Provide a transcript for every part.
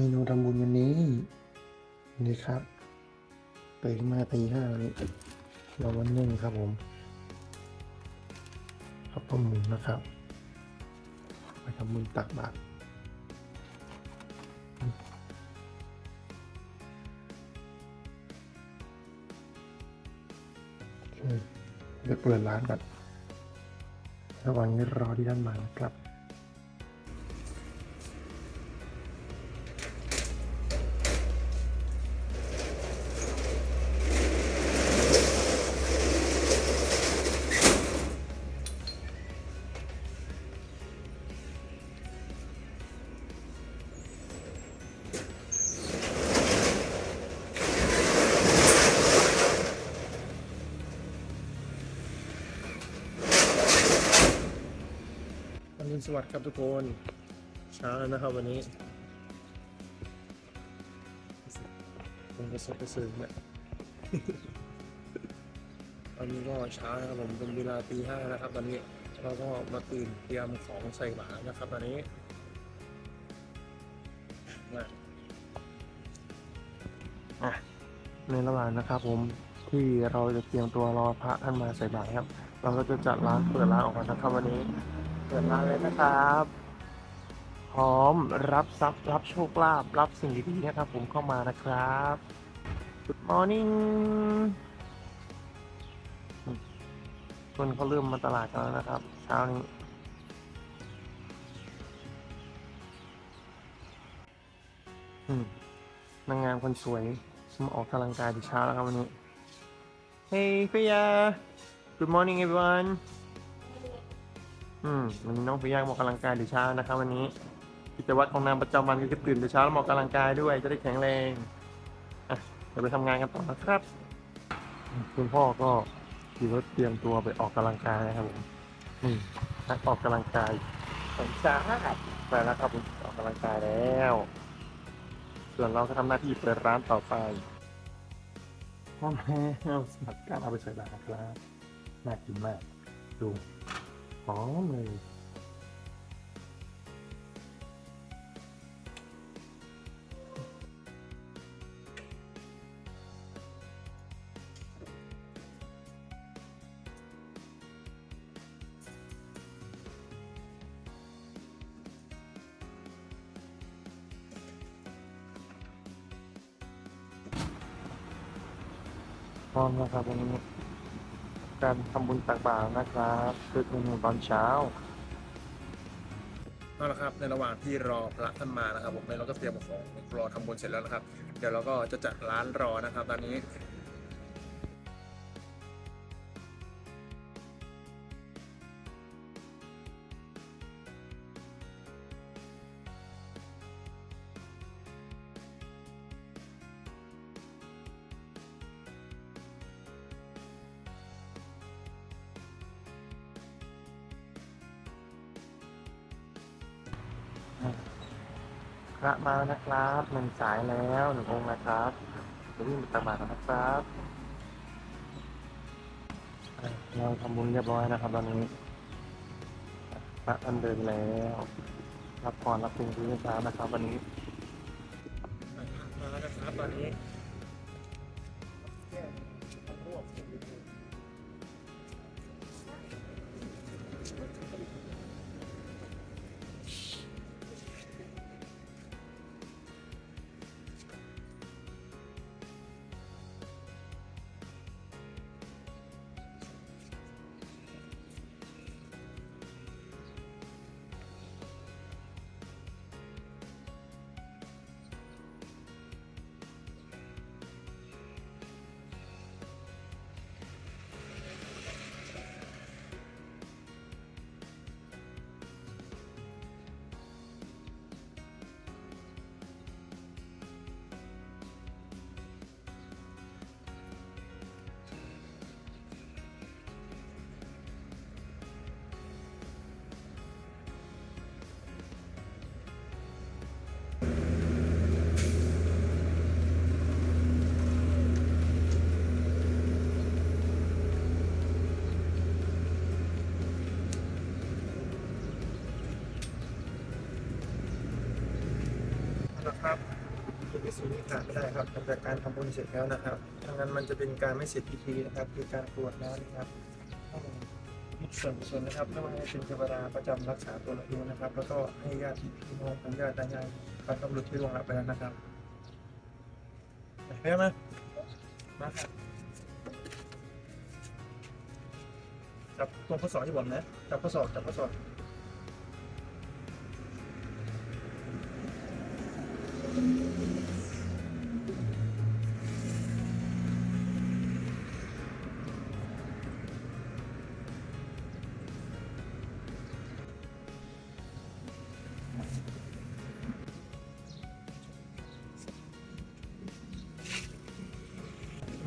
เมนูทำบุญวันนี้นี่ครับตื่นมาตีห้านี้เราวันนึ่งครับผมข้าวต้มหมูนะครับไปทำบุญตักบาตรเคเดี๋ยวเปิดร้านก่อนระหว่างนี้รอที่ด้านมานะครับ อรุณสวัสดิ์ครับทุกคนเช้าแล้วนะครับวันนี้ผมกระสบกระสือเนี่ยตอนนี้ก็เช้านะครับผมเป็นเวลาตีห้านะครับตอนนี้เราก็มาตื่นเตรียมของใส่บาตรนะครับ ตอนนี้มาอะในระหว่างนะครับผมที่เราจะเตรียมตัวรอพระท่านมาใส่บาตรครับ เราก็จะจัดร้านเปิดร้านออกมานะครับวันนี้ เปิดร้าเลยนะครับ พร้อมรับทรัพย์รับโชคลาภรับสิ่งดีๆนะครับ ผมเข้ามานะครับ Good morning คนเขาเริ่มมาตลาดกันแล้วนะครับ เช้านี้นางงามคนสวยมาออกกำลังกายแต่เช้าแล้วครับวันนี้ Hey Priya Good morning everyone อืมวันนี้น้องฟิยาออกกำลังกายแต่เช้านะครับ วันนี้กิจวัตรของนางประจำวันก็คือตื่นแต่เช้าแล้วมาออกกำลังกายด้วยจะได้แข็งแรงอะเดี๋ยวไปทำงานกันต่อนะครับ คุณพ่อก็ขี่รถเตรียมตัวไปออกกำลังกายนะครับผมอืมนักออกกำลังกายสงชาติไปแล้วครับผมออกกำลังกายแล้ว ส่วนเราก็ทำหน้าที่เปิดร้านต่อไปพ่อแม่เอาสมัครการเอาไปใส่บาตรครับน่ากินมากดู หอม การทำบุญตักบาตรนะครับคือเมนูตอนเช้าเอาละครับในระหว่างที่รอพระท่านมานะครับผมเราก็เตรียมของรอทำบุญเสร็จแล้วนะครับ เดี๋ยวเราก็จะจัดร้านรอนะครับตอนนี้ พระมาแล้วนะครับหนึ่งสายแล้วหนึ่งองค์นะครับเดี๋ยววิ่งไปตบาตรกันะครับเราทำบุญเรียบร้อยนะครับตอนนี้พระอันเดินแล้วรับพรรับสิ่งที่ช้านะครับ วันนี้มาแล้วนะครับตอนนี้ ครับคือสิ่งที่ขาดไม่ได้ครับหลังจากการทำบุญเสร็จแล้วนะครับดังนั้นมันจะเป็นการไม่เสร็จพิธีนะครับ คือการกรวดน้ำนะครับต้องมีส่วนกุศลนะครับไม่ว่าจะเป็นเทวดาประจำรักษาตัวเราเองนะครับ แล้วก็ให้ญาติพี่น้องของญาติตายายบรรพบุรุษที่ล่วงลับไปแล้วนะครับไปไหมมาครับจับตรงข้อศอกที่ผมนะจับข้อศอกจับข้อศอก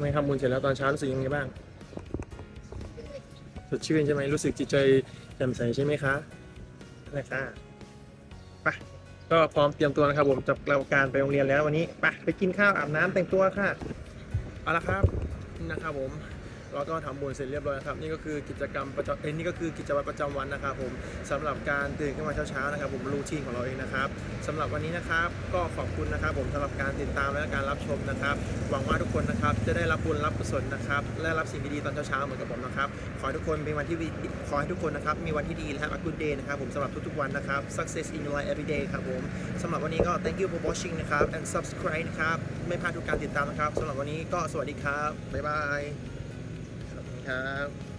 ไมทำบุญเสร็จแล้วตอนเช้ารู้สึกยังไงบ้าง สดชื่นใช่ไหมรู้สึกจิตใจแจ่มใสใช่ไหมคะนั่นแหละค่ะ ก็พร้อมเตรียมตัวนะครับผมจับเราการไปโรงเรียนแล้ววันนี้ไปไปกินข้าวอาบน้ำแต่งตัวค่ะเอาละครับนะครับผม เราก็ทำบุญเสร็จเรียบร้อยครับ นี่ก็คือกิจกรรมประจำเอ้นี่ก็คือกิจวัตรประจำวันนะครับผมสำหรับการตื่นขึ้นมาเช้าๆนะครับ ผมรูทีนของเราเองนะครับสำหรับวันนี้นะครับ ก็ขอบคุณนะครับผมสำหรับการติดตามและการรับชมนะครับ หวังว่าทุกคนนะครับจะได้รับบุญรับกุศลนะครับและรับสิ่งดีๆตอนเช้าๆเหมือนกับผมนะครับขอให้ทุกคนเป็นวันที่ขอให้ทุกคนนะครับมีวันที่ดีและ have a good day นะครับผมสำหรับทุกๆวันนะครับ success in your life every day ครับผมสำหรับวันนี้ก็ thank you for watching นะครับ and subscribe นะครับไม่พลาดทุกการติดตามนะครับสำหรับวันนี้ก็สวัสดีครับบ๊ายบาย time.